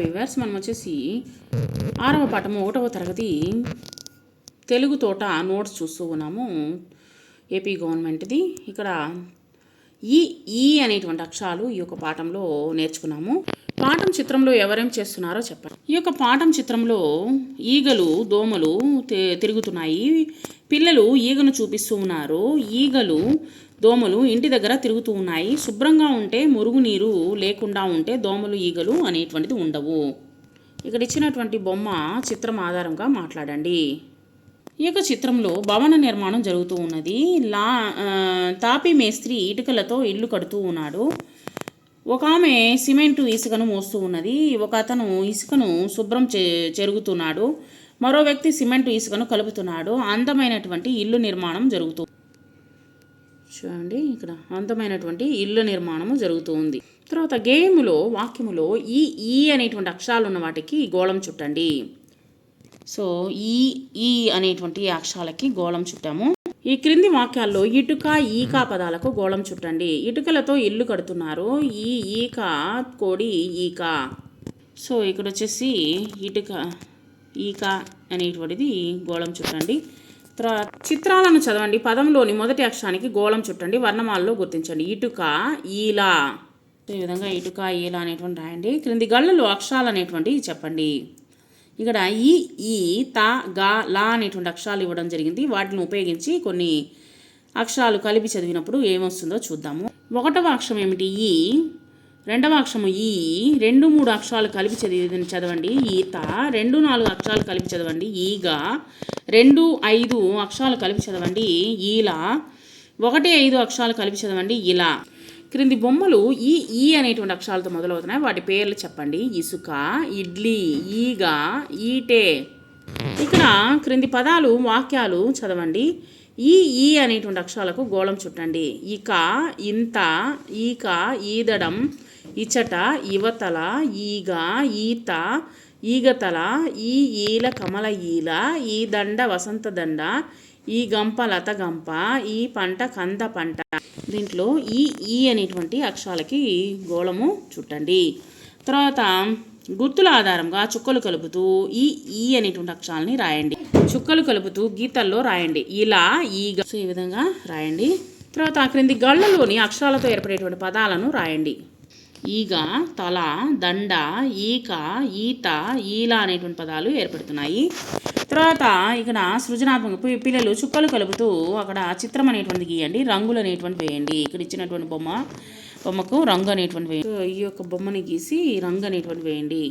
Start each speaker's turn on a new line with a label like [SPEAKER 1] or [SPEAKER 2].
[SPEAKER 1] Hi viewers మనం వచ్చేసి ఆరవ పాఠము ఒకటవ తరగతి తెలుగు తోట నోట్స్ చూస్తూ ఉన్నాము. ఏపీ గవర్నమెంట్ది. ఇక్కడ ఈ ఈ అనేటువంటి అక్షరాలు ఈ యొక్క పాఠంలో నేర్చుకున్నాము. పాఠం చిత్రంలో ఎవరేం చేస్తున్నారో చెప్పండి. ఈ యొక్క పాఠం చిత్రంలో ఈగలు దోమలు తిరుగుతున్నాయి. పిల్లలు ఈగను చూపిస్తూ ఉన్నారు. ఈగలు దోమలు ఇంటి దగ్గర తిరుగుతూ ఉన్నాయి. శుభ్రంగా ఉంటే మురుగునీరు లేకుండా ఉంటే దోమలు ఈగలు అనేటువంటిది ఉండవు. ఇక్కడ ఇచ్చినటువంటి బొమ్మ చిత్రం ఆధారంగా మాట్లాడండి. ఈ యొక్క చిత్రంలో భవన నిర్మాణం జరుగుతూ ఉన్నది. లా తాపి మేస్త్రి ఇటుకలతో ఇల్లు కడుతూ ఉన్నాడు. ఒక ఆమె సిమెంటు ఇసుకను మోస్తూ ఉన్నది. ఒక అతను ఇసుకను శుభ్రం చే చెరుగుతున్నాడు. మరో వ్యక్తి సిమెంట్ ఇసుకను కలుపుతున్నాడు. అందమైనటువంటి ఇల్లు నిర్మాణం జరుగుతూ చూడండి ఇక్కడ అందమైనటువంటి ఇల్లు నిర్మాణము జరుగుతూ ఉంది. తర్వాత గేములో వాక్యములో ఈ ఈ అనేటువంటి అక్షరాలు ఉన్న వాటికి గోళం చుట్టండి. సో ఈ ఈ అనేటువంటి అక్షరాలకి గోళం చుట్టాము. ఈ క్రింది వాక్యాల్లో ఇటుక ఈక పదాలకు గోళం చుట్టండి. ఇటుకలతో ఇల్లు కడుతున్నారు. ఈ ఈక కోడి ఈక. సో ఇక్కడ వచ్చేసి ఇటుక ఈక అనేటువంటిది గోళం చుట్టండి. తర్వాత చిత్రాలను చదవండి. పదంలోని మొదటి అక్షరానికి గోళం చుట్టండి. వర్ణమాలలో గుర్తించండి. ఇటుక ఈలా. ఈ విధంగా ఇటుక ఈలా అనేటువంటి రాయండి. క్రింది గళ్ళలో అక్షరాలు అనేటువంటివి చెప్పండి. ఇక్కడ ఈ ఈ త గా లా అనేటువంటి అక్షరాలు ఇవ్వడం జరిగింది. వాటిని ఉపయోగించి కొన్ని అక్షరాలు కలిపి చదివినప్పుడు ఏమొస్తుందో చూద్దాము. ఒకటవ అక్షరం ఏమిటి? ఈ. రెండవ అక్షము ఈ. రెండు మూడు అక్షరాలు కలిపి చదివి చదవండి. ఈత. రెండు నాలుగు అక్షరాలు కలిపి చదవండి. ఈగ. రెండు ఐదు అక్షరాలు కలిపి చదవండి. ఈల. ఒకటి ఐదు అక్షరాలు కలిపి చదవండి. ఇలా. క్రింది బొమ్మలు ఈ ఈ అనేటువంటి అక్షరాలతో మొదలవుతున్నాయి. వాటి పేర్లు చెప్పండి. ఇసుక ఇడ్లీ ఈగ ఈటే. ఇక్కడ క్రింది పదాలు వాక్యాలు చదవండి. ఈ ఈ అనేటువంటి అక్షరాలకు గోళం చుట్టండి. ఇక ఇంత ఈక ఈదడం ఇచట ఇవతల ఈగ ఈత ఈగతల ఈ ఈల కమల ఈల ఈ దండ వసంత దండ ఈ గంప లత గంప ఈ పంట కంద పంట. దీంట్లో ఈ ఈ అనేటువంటి అక్షరాలకి గోళము చుట్టండి. తర్వాత గుర్తుల ఆధారంగా చుక్కలు కలుపుతూ ఈ ఈ అనేటువంటి అక్షరాలని రాయండి. చుక్కలు కలుపుతూ గీతల్లో రాయండి. ఇలా ఈ సో ఈ విధంగా రాయండి. తర్వాత క్రింది గళ్ళలోని అక్షరాలతో ఏర్పడేటువంటి పదాలను రాయండి. ఈగ తల దండ ఈక ఈత ఈల అనేటువంటి పదాలు ఏర్పడుతున్నాయి. తర్వాత ఇక్కడ సృజనాత్మక పిల్లలు చుక్కలు కలుపుతూ అక్కడ చిత్రం అనేటువంటి గీయండి రంగులు అనేటువంటి వేయండి. ఇక్కడ ఇచ్చినటువంటి బొమ్మ బొమ్మకు రంగు అనేటువంటి వేయండి. ఈ యొక్క బొమ్మని గీసి రంగు అనేటువంటి వేయండి.